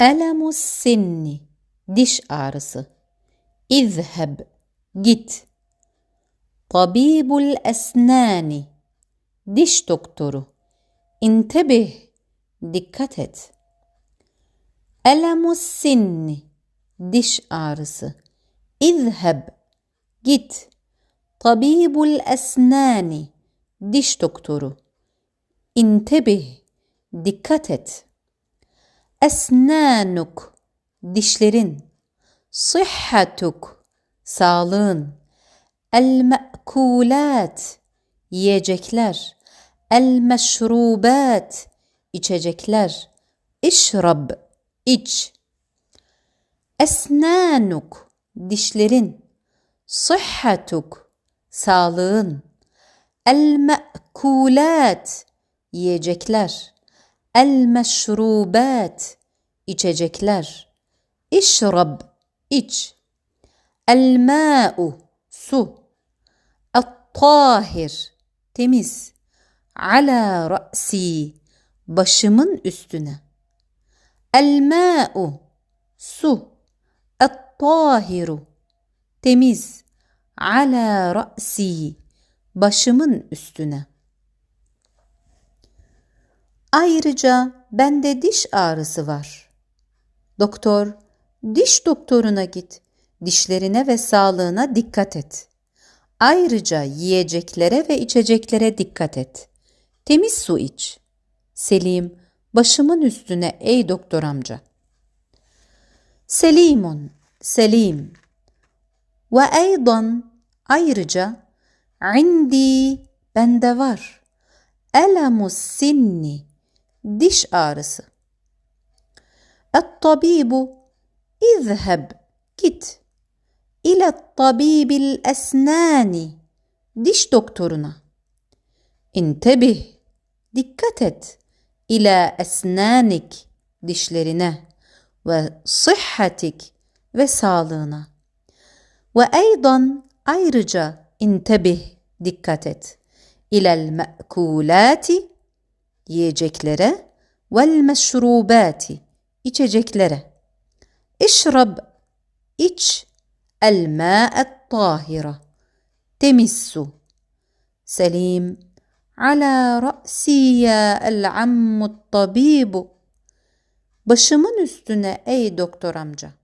Elemus sinni diş ağrısı. İzheb git. Tabibul esnani diş doktoru. İntebih dikkat et. Elemus sinni diş ağrısı. İzheb git. Tabibul esnani diş doktoru. İntebih dikkat et. Esnanuk dişlerin. Sıhhatuk sağlığın. El me'kulat yiyecekler. El meşrubat içecekler. İşrab iç. Esnanuk dişlerin. Sıhhatuk sağlığın. El me'kulat yiyecekler. El meşrubat içecekler. İşrab iç. El ma'u su. El-tahir temiz. Ala ra'si başımın üstüne. El ma'u su. El-tahiru temiz. Ala ra'si başımın üstüne. Ayrıca bende diş ağrısı var. Doktor, diş doktoruna git. Dişlerine ve sağlığına dikkat et. Ayrıca yiyeceklere ve içeceklere dikkat et. Temiz su iç. Selim, başımın üstüne ey doktor amca. Selimun, Selim. Ve eydan, ayrıca, indi, bende var. Elemus sinni, diş ağrısı. الطبيب اذهب كت. إلى الطبيب الأسنان. ديش دكتورنا. انتبه. دكتت. إلى أسنانك. ديش ديشلرنا وصحتك. وسالنا وأيضا أيرجا. انتبه دكتت. إلى المأكولات. يجيكلرة والمشروبات والمشروبات. İçeceklere. İşrab iç el ma'et tahira temiz su. Selim ala ra'si ya el ammut tabibu başımın üstüne ey doktor amca.